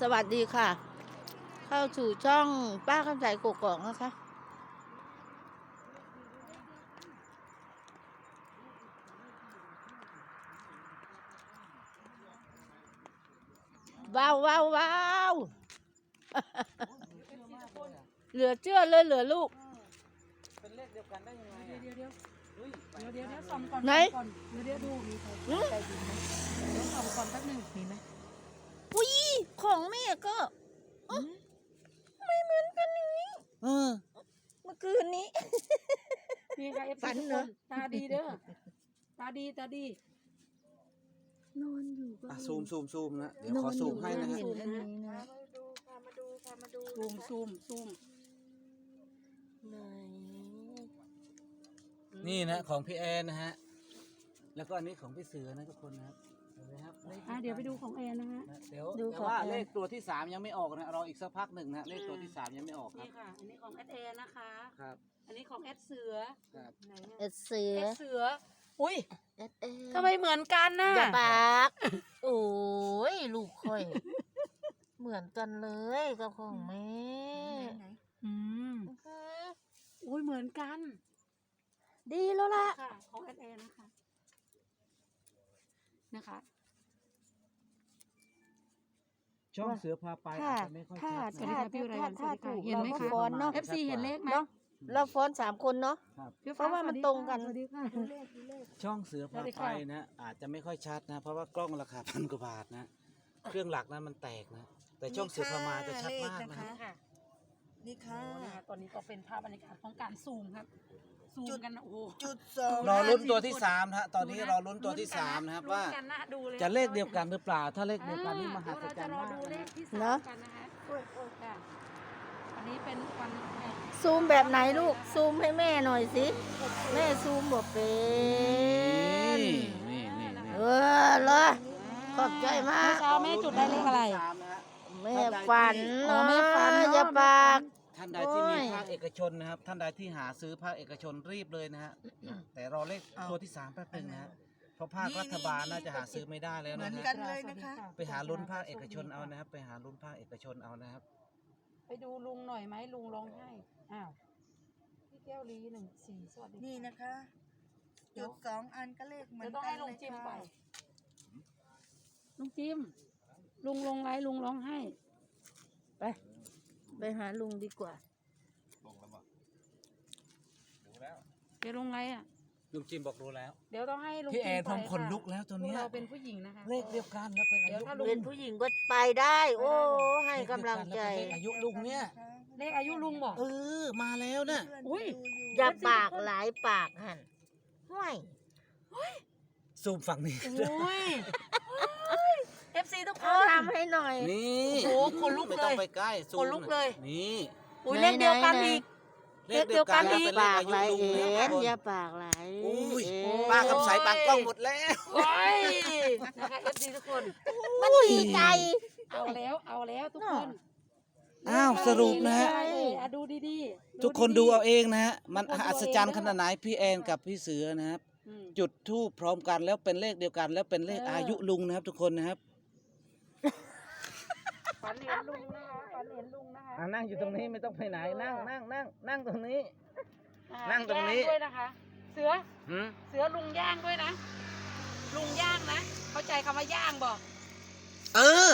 สวัสดีค่ะ เข้าสู่ช่องป้าคำใสกกอกนะคะ ว้าวว้าวว้าวเหลือเชื่อเลยเหลือลูก เป็นเลขเดียวกันได้ยังไงเดี๋ยวเดี๋ยวเฮ้ยเดี๋ยวเดี๋ยวเดี๋ยวส่องก่อนไหน ส่องก่อนเดี๋ยวเดี๋ยวดูมีใครใจดีไหมเดี๋ยวส่องก่อนแป๊บหนึงมีไหมอุ้ย ของแม่ก็เอ๊ะไม่เหมือนกันอย่างนี้เออ เมื่อคืนนี้มีใครเอฟฝัซีนทุกเหรคอนตาดีเด้อตาดีตาดี นอนอยู่ก็ อะซูมซูมซูมนะ เดี๋ยวขอซูมให้นะฮะ เห็นอันนี้นะซูมซูมซูมไหนนี่นะของพี่แอนนะฮะ แล้วก็อันนี้ของพี่เสือนะทุกคนนะครับเห็ นไหมครับอะเดี๋ยวไปดูของแอนนะฮะ นะเดี๋ยวแต่ว่าเลขตัวที่สามยังไม่ออกนะรออีกสักพักหนึ่งนะเลขตัวที่สามยังไม่ออกครับนี่ค่ะ อันนี้ของแอดแอนนะคะ ครับอันนี้ของแอดเสือครับไหนเอ็อะดเสือแอดเสือ อุ้ยเอ็ดเอ็ดทำไมเหมือนกันน่ะอย่าปากโอ้ยลูกค่อย เหมือนกันเลยกับของแม่อืมอุ้ยเหมือนกัน ดีแล้วล่ะ ค่ะ ของแอดแอนนะคะ นะคะ ช่องเสือพาไปถ้าอาจจะไม่ค่อยถ้าชัดสวัสดีนะค่ะพี่อุไรวันสวัสดีค่ะถูกเห็นไหมเราก็คะ ฟ้อนเนาะ FC เห็นเลขไหมเนาะเราฟ้อนสามคนเนาะ ครับพี่เพราะว่ามันสสดีตรงกัน สวัสดีค่ะ ช่องเสือพาไปนะอาจจะไม่ค่อยชัดนะ เพราะว่ากล้องราคาพันกว่าบาทนะ เครื่องหลักนะมันแตกนะ แต่ช่องเสือพามาจะชัดมากนะครับค่ะ นี่ค่ะ โอ้นะคะตอนนี้ก็เป็นภาพบรรยากาศของการซูมครับ ซูมกันนะโอ้โหจุดสองรอลุ้นตัวที่สามนะฮะตอนนี้รอลุ้นตัวที่สามนะครับว่า ลุ้นกันนะดูเลยจะเลขเดียวกันหรือเปล่า ถ้าเลขเดียวกันนี่มหัศจรรย์เดี๋ยวมากเราจะรอดูเลนะขที่สามเนอะกันนะคะค่ะอันนี้เป็นวันแห่งซูมแบบไหนลูก ซูมให้แม่หน่อยสิ แม่ซูมบ่เป็นนี่นี่นี่เออเลยขอบใจมาเมื่อก เช้าแม่จุดได้เลขอะไร สามนะฮะ แม่ฝันอ๋อเนาะแม่ฝันเนอะ อย่าปาก ท่านใดที่มีโอ้ย ภาคเอกชนนะครับ ท่านใดที่หาซื้อภาคเอกชนรีบเลยนะฮะแต่รอเลขตัวที่สามแป๊บหนึงนะฮะเพราะภาครัฐบาลน่าจะหาซื้อไม่ได้แล้วเหมืนะอนฮะกันเลยนะคะ ไปหาลุ้นภาคเอกชนเอานะครับ ไปหาลุ้นภาคเอกชนเอานะครับ ไปดูลุงหน่อยไหมลุงร้องไห้อ้าวพี่แก้วลีหนึ่งสี่สวัสดีนี่นะคะ จุดสองอันก็เลขเหมือเดี๋ยนวต้องกัให้นลุเลงยจิ้มไปค่ะลุงจิ้ม ลุงลงไรลุงร้องไห้ ไป ไปหาลุงดีกว่าเดี๋ยวลงไรอะ ลุงจิมบอกรู้แล้ว เดี๋ยวต้องให้ลุงพี่แอนจิ้ผมไปขนลุกแล้วตัวเนี้ยพกเราเป็นผู้หญิงนะคะ เลขเดียวกันแล้วเป็นอาเดี๋ยวยุถ้าลุง เป็นผู้หญิงก็ไปได้ โอ้ให้กำลังใจ เลขอายุลุงเนี่ย เลขอายุลุงบอก เออ มาแล้วนะเพื่อนอุ้ยดูอยู่อย่าปากหลายปากหันห่วย ซูมฝั่งนี้ โอ้ยเอฟ ซีทุกคเอานทำให้หน่อย นี่โอ้โหขนลุกไม่ต้องเลยไปใกล้ซูมขนลุกเลย นี่อุ้ยไหนเลขเดียวกันไหนอีก เลขเดียวกันเลแล้วขเดียวกันเป็นเลขอายุปากหลายลุงเอ็นะทุกนคนอย่าปากหลายอุ้ยเอ็น ป้ากับสายปากกล้องหมดแล้ว โอ้ยนะคะเอฟซีทุกคน มันดีใจ เอาแล้วเอาแล้วทุกคนอ้าวสรุปนะฮะใช่เลยอะดูดีๆทุกคนๆดูเอาเองนะฮะ มันทุกคนดูเอาอัศจรรย์เองขนาดไหนพี่แอนกับพี่เสือนะครับ อืม จุดทูปพร้อมกันแล้วเป็นเลขเดียวกัน แล้วเป็นเลขเอออ อายุลุงนะครับ ทุกคนนะครับฝัน เห็นลุงนะคะฝันเห็นลุงนะคะอ่านั่งอยู่ตรงนี้ไม่ต้องไปไหนนั่งนั่งนั่งนั่งตรงนี้ อ่านั่งตรงนี้ ย่าด้วยนะคะ เสือหืมเสือลุงย่างด้วยนะ ลุงย่างนะ เข้าใจคำว่าย่างบอกเออ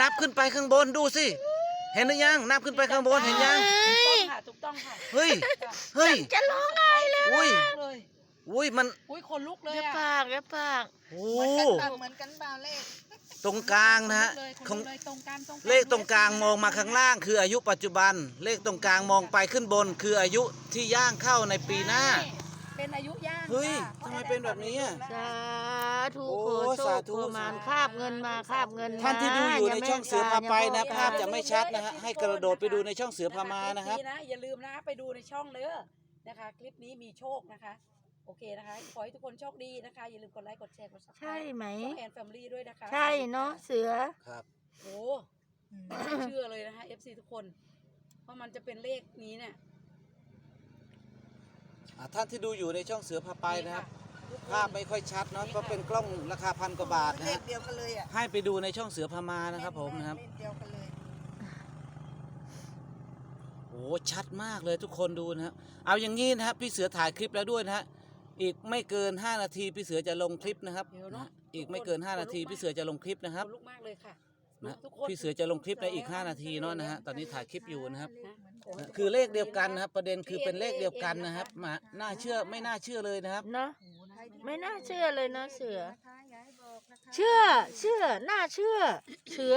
นับขึ้นไปข้างบนดูสิ เห็นหรือยัง นับขึ้นไปข้างบนเห็นยัง ถูกต้องค่ะถูกต้องค่ะเฮ้ย เฮ้ย จะร้องไห้เลยอุ้ย เลยอุ้ยมัน อุ้ยขนลุกเลยอย่าอะปากอย่าปากโอ้เหมือนกันเปล่าเลข ตรงกลางนะฮะขลุกเลยขขอนงลุกเลยตรงกลางตรงกลางเลขตรงกลางมองมาข้างล่าง คืออายุปัจจุบัน เลขตรงกลางมองไปขึ้นบน คืออายุที่ย่างเข้าในปีหน้าใช่เป็นอายุย่างเฮ้ยจ้ะทำไมเป็นแบบนี้อะสาธุโอ้ขอโชสาคธุ ขอมานคาบเงินมาคาบเงินมท่านที่ดูอยู่ในช่องเสือพาไปนะอย่ภาพจะไม่ชัดนะฮะให้กระโดดไปดูในช่องเสือพามานะครับ คลิปนะอย่าลืมนะไปดูในช่องเด้อนะคะ คลิปนี้มีโชคนะคะ โอเคนะคะ ขอให้ทุกคนโชคดีนะคะ อย่าลืมกดไลค์ กดแชร์ กดซับสไครใช่ต์ไหม ช่องแอนแฟมิลี่ด้วยนะคะใช่เนาะเสือ ครับ โอ้ไม่เชื่อเลยนะคะ FC ทุกคนว่ามันจะเป็นเลขนี้เนี่ยอ่าท่านที่ดูอยู่ในช่องเสือพาไปนะครับ นี่ภาพไม่ค่อยชัดเนาะเพราะเป็นกล้องราคาพันกว่าบาทนะเลฮะขเดียวกันเลยอะให้ไปดูในช่องเสือพมานะครับผมนะครับเลขเดียวกันเลยโอ้ชัดมากเลยทุกคนดูนะครับเอาอย่างนี้นะครับพี่เสือถ่ายคลิปแล้วด้วยนะฮะ อีกไม่เกิน 5 นาทีพี่เสือจะลงคลิปนะครับเดี๋ยวนะเนาะฮะอีกไม่เกิน 5 นาทีพี่เสือจะลงคลิปนะครับขนลุกมากเลยค่ะนะทุกคน พี่เสือจะลงคลิปในอีก 5 นาทีเนาะนะฮะตอนนี้ถ่ายคลิปอยู่นะครับนะโยนะคือเลขเดียวกันนะครับ ประเด็นคือเป็นเลขเดียวกันนะครับมาน่าเชื่อไม่น่าเชื่อเลยนะครับ เนาะ ไม่น่าเชื่อเลยนะเสือนะคะย้ายบอกนะคะเชื่อ เชื่อ น่าเชื่อ เสือ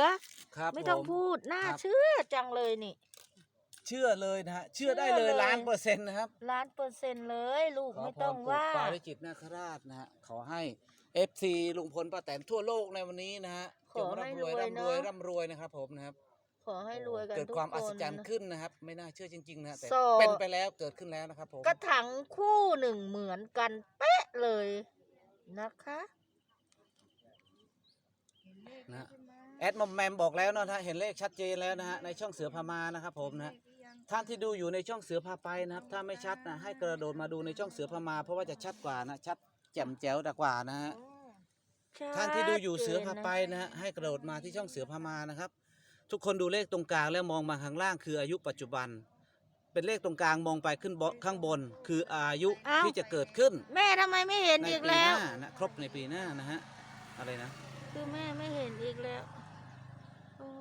ครับไม่ต้องผม พูด น่าครับ เชื่อจังเลยนี่ เชื่อเลยนะฮะเชื่อได้เลยเชื่อเลย ล้านเปอร์เซ็นต์นะครับล้านเปอร์เซ็นต์เลยลูกขอไม่พรต้องปู่ว่า ปาริจิตนาคราชนะฮะขอให้เอฟซีลุงพลป้าแตนทั่วโลกในวันนี้นะฮะขจองให้ร่ำรวยรวยร่ำรวยเนอะ ร่ำรวยนะครับผมนะครับขอให้รวยกันเกิดทุกความคอัศนจรรย์ขึ้นนะครับ ไม่น่าเชื่อจริงๆนะแต่โซ่เป็นไปแล้วเกิดขึ้นแล้วนะครับผมกระถังคู่หนึ่งเหมือนกันเป๊ะเลยนะคะนะแอดมอมแมมบอกแล้วเนอะนะฮะเห็นเลขชัดเจนแล้วนะฮะในช่องเสือพามานะครับผมนะฮะ ท่านที่ดูอยู่ในช่องเสือพาไปนะครับ ถ้าไม่ชัดนะให้กระโดดมาดูในช่องเสือพามา เพราะว่าจะชัดกว่านะชัดแจ่มแจ๋วกว่านะฮะท่านที่ดูอยู่เสือพาไปนะฮะให้กระโดดมาที่ช่องเสือพามานะครับ ทุกคนดูเลขตรงกลางแล้วมองมาข้างล่างคืออายุปัจจุบัน เป็นเลขตรงกลางมองไปขึ้นบข้างบน คืออายุอ้าวที่จะเกิดขึ้นแม่ทำไมไม่เห็นในอีกปีแล้หวน้านะครบในปีหน้านะฮะอะไรนะ คือแม่ไม่เห็นอีกแล้ว โอ้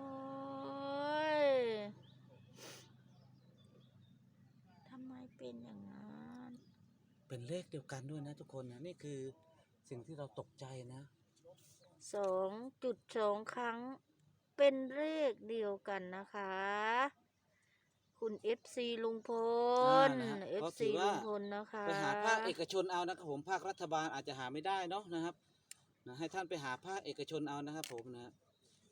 ยทำไม เป็นอย่างนั้นเป็นเลขเดียวกันด้วยนะทุกคนนะนี่คือสิ่งที่เราตกใจนะสองจุดสองครั้งเป็นเลขเดียวกันนะคะ คุณ FC ลุงพลอ่านะฮะก็ FC ถือว่าลุงพลนะคะไปหาภาคเอกชนเอานะครับผมภาครัฐบาลอาจจะหาไม่ได้เนาะนะครับนะให้ท่านไปหาภาคเอกชนเอานะครับผมนะ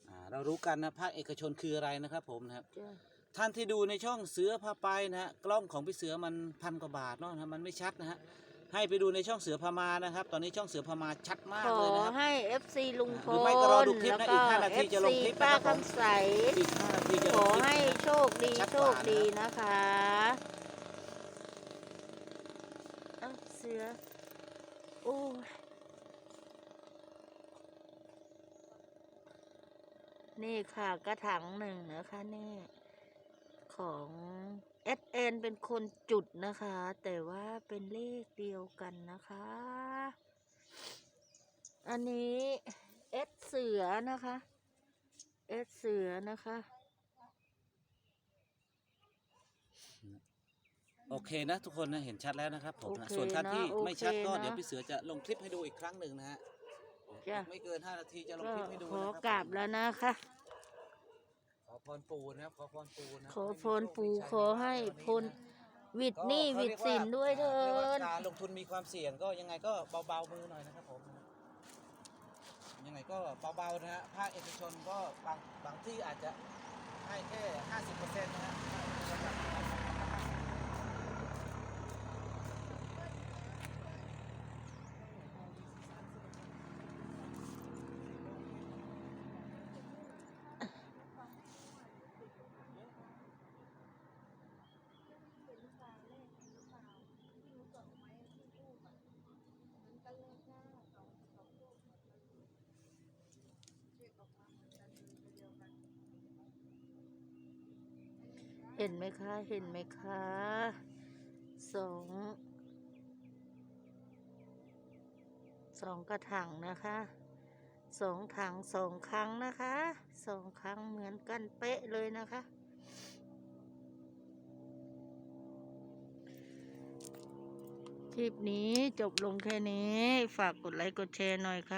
อ่าเรารู้กันนะภาคเอกชนคืออะไรนะครับผมนะครับจ้ะ ท่านที่ดูในช่องเสือพาไปนะฮะกล้องของพี่เสือมันพันกว่าบาทเนาะนะมันไม่ชัดนะฮะให้ไปดูในช่องเสือพามานะครับ ตอนนี้ช่องเสือพามาชัดมากขอเลยนะครับ ให้ FC ลุงพหรือลไม่ก็รอดูคลิปนะแล้วอีกห้านาทีจะลง FC คลิปนะป้าครับผมคำใส อีกห้านาทีจะขลองคลิปให้โชคดีชัดโชกว่าคนะ ดีนะคะเอ้าเสือ โอ้ยนี่ค่ะกระถางหนึ่งนะคะนี่ ของเอสเอ็นเป็นคนจุดนะคะ แต่ว่าเป็นเลขเดียวกันนะคะ อันนี้เอสเสือนะคะเอสเสือนะคะโอเคนะทุกคนนะเห็นชัดแล้วนะครับผมนะโอเคส่วนท่านที่นะไม่ชัดก็โอเคนะ เดี๋ยวพี่เสือจะลงคลิปให้ดูอีกครั้งหนึ่งนะฮะจ้ะอีกไม่เกิน 5 นาทีจะลงก็คลิปให้ดูขอนะครับ กราบแล้วนะคะขอ พรปูนะครับ ขอพรปูนะขอพรปู่ขอให้พ้นวิดหนี้ก็วิดเขาเรียกสินด้วยเถิเรียกว่าดการลงทุนมีความเสี่ยงก็ยังไงก็เบาๆมือหน่อยนะครับผมยังไงก็เบาๆนะฮะภาคเอกชนก็บางบางที่อาจจะให้แค่ 50%นะฮะ เห็นไหมคะ เห็นไหมคะสองสองกระถางนะคะสองถังสองครั้งนะคะสองครั้งเหมือนกันเป๊ะเลยนะคะ คลิปนี้จบลงแค่นี้ ฝากกดไลค์กดแชร์หน่อยค่ะ